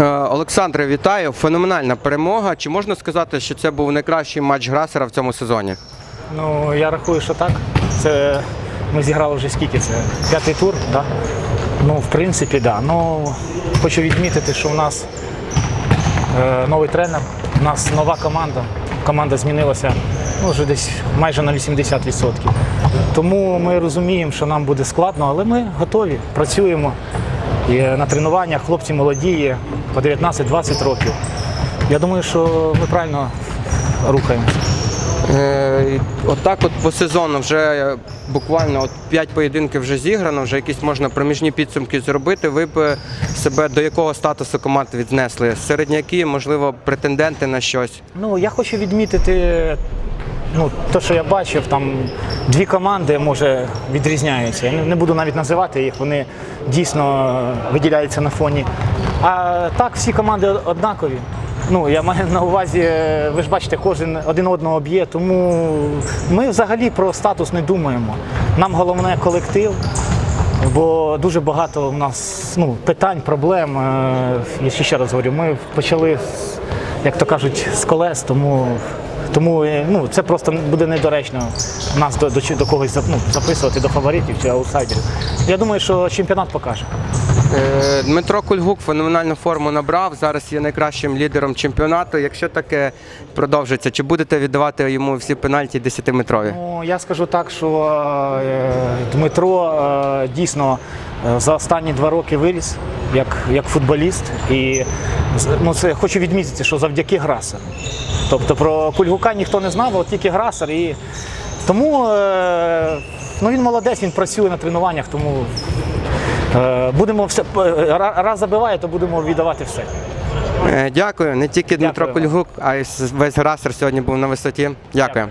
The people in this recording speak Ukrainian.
Е, Олександре, вітаю. Феноменальна перемога. Чи можна сказати, що це був найкращий матч Грасера в цьому сезоні? Ну, я рахую, що так. Це ми зіграли вже скільки це? П'ятий тур, так? Да? Ну, в принципі, так. Да. Ну, хочу відмітити, що в нас е, новий тренер, у нас нова команда. Команда змінилася ну, вже десь майже на 80%. Тому ми розуміємо, що нам буде складно, але ми готові, працюємо. І на тренуваннях хлопці молоді, по 19-20 років. Я думаю, що ми правильно рухаємося. Е, Отак, от по сезону вже буквально от 5 поєдинків вже зіграно, вже якісь можна проміжні підсумки зробити. Ви б себе до якого статусу команд віднесли? Середняки, можливо, претенденти на щось. Ну, я хочу відмітити, ну, те, що я бачив, там дві команди може відрізняються. Я не, буду навіть називати їх, вони дійсно виділяються на фоні. А так, всі команди однакові. Ну, я маю на увазі, е, ви ж бачите, кожен один одного б'є, тому ми взагалі про статус не думаємо. Нам головне колектив, бо дуже багато у нас ну, питань, проблем. Е, Я ще раз говорю, ми почали, як то кажуть, з колес, тому, тому е, ну, це просто буде недоречно нас до, до, до когось ну, записувати до фаворитів чи аутсайдерів. Я думаю, що чемпіонат покаже. Е, Дмитро Кульгук феноменальну форму набрав. Зараз є найкращим лідером чемпіонату. Якщо таке продовжиться, чи будете віддавати йому всі пенальті 10-метрові? Ну, я скажу так, що е, Дмитро е, дійсно за останні два роки виріс як, як футболіст. І ну, це хочу відмітити, що завдяки Грасеру. Тобто про Кульгука ніхто не знав, от тільки Грасер. І тому ну, він молодець, він працює на тренуваннях, тому будемо все е, раз забиває, то будемо віддавати все. Е, Дякую. Не тільки Дмитро Дякую. Кульгук, а й весь Грасер сьогодні був на висоті. Дякую.